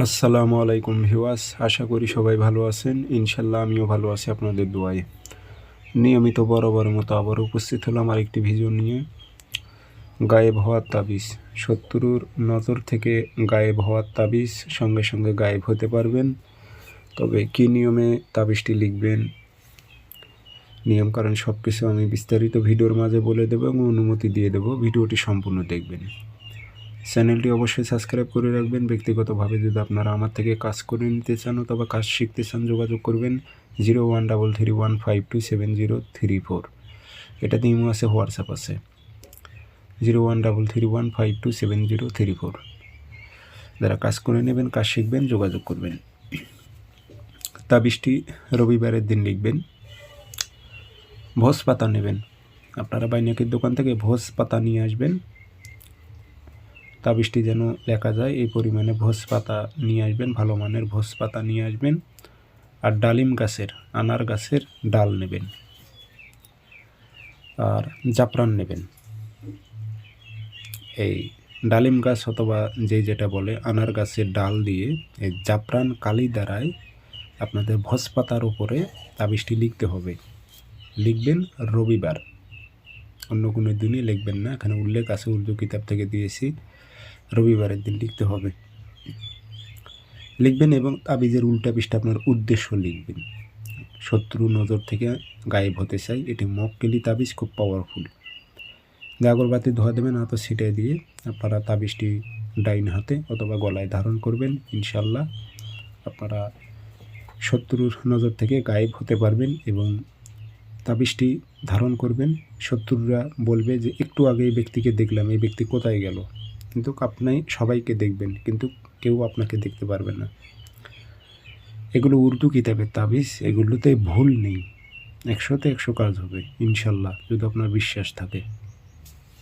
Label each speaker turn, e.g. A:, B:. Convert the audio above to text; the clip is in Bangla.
A: আসসালামু আলাইকুম ভিওয়াস আশা করি সবাই ভালো আছেন। ইনশাল্লাহ আমিও ভালো আছি আপনাদের দোয়ায়। নিয়মিত বরাবর মতো আবার উপস্থিত হলাম আরেকটি ভিডিও নিয়ে। গায়েব হওয়ার তাবিজ। শত্রুর নজর থেকে গায়েব হওয়ার তাবিজ সঙ্গে সঙ্গে গায়েব হতে পারবেন। তবে কী নিয়মে তাবিজটি লিখবেন? নিয়মকানুন সব কিছু আমি বিস্তারিত ভিডিওর মাঝে বলে দেবো এবং অনুমতি দিয়ে দেবো। ভিডিওটি সম্পূর্ণ দেখবেন। চ্যানেলটি অবশ্যই সাবস্ক্রাইব করে রাখবেন। ব্যক্তিগতভাবে যদি আপনারা আমার থেকে কাজ করে নিতে চান অথবা কাজ শিখতে চান, যোগাযোগ করবেন zero one double three one five two seven zero three four. এটাতে ইমো আছে, হোয়াটসঅ্যাপ আছে। Zero one double three one five two seven zero three four. যারা কাজ করে নেবেন, কাজ শিখবেন, যোগাযোগ করবেন। তাবিজটি রবিবারের দিন লিখবেন। ভোজ পাতা নেবেন। আপনারা বাইনাকের দোকান থেকে ভোজ পাতা নিয়ে আসবেন। তাবিজটি যেন লেখা যায়, এই পরিমাণে ভোজ পাতা নিয়ে আসবেন, ভালো মানের ভোজ পাতা নিয়ে আসবেন আর ডালিম গাছের, আনার গাছের ডাল নেবেন আর জাফরান নেবেন। এই ডালিম গাছ অথবা যে যেটা বলে আনার গাছের ডাল দিয়ে এই জাফরান কালি দ্বারায় আপনাদের ভোজ পাতার উপরে তাবিজটি লিখতে হবে। লিখবেন রবিবার। অন্য কোনো দিনই লিখবেন না। এখানে উল্লেখ আছে, উর্দু কিতাব থেকে দিয়েছি। রবিবারের দিন লিখতে হবে। লিখবেন এবং তাবিজের উল্টা পৃষ্ঠা আপনার উদ্দেশ্য লিখবেন। শত্রু নজর থেকে গায়েব হতে চাই, এটি মক্কেলি তাবিজ, খুব পাওয়ারফুল আগরবাতি ধোয়া দেবেন, হাতে ছিটাই দিয়ে আপনারা তাবিজটি ডাইন হাতে অথবা গলায় ধারণ করবেন ইনশাল্লাহ আপনারা শত্রুর নজর থেকে গায়েব হতে পারবেন এবং তাবিজটি ধারণ করবেন। শত্রুরা বলবে যে, একটু আগে এই ব্যক্তিকে দেখলাম, এই ব্যক্তি কোথায় গেল? কিন্তু আপনি সবাইকে দেখবেন, কিন্তু কেউ আপনাকে দেখতে পারবে না। এগুলো উর্দু কিতাবের তাবিজ, এগুলোতে ভুল নেই। একশোতে একশো কাজ হবে, ইনশাল্লাহ, যদি আপনার বিশ্বাস থাকে।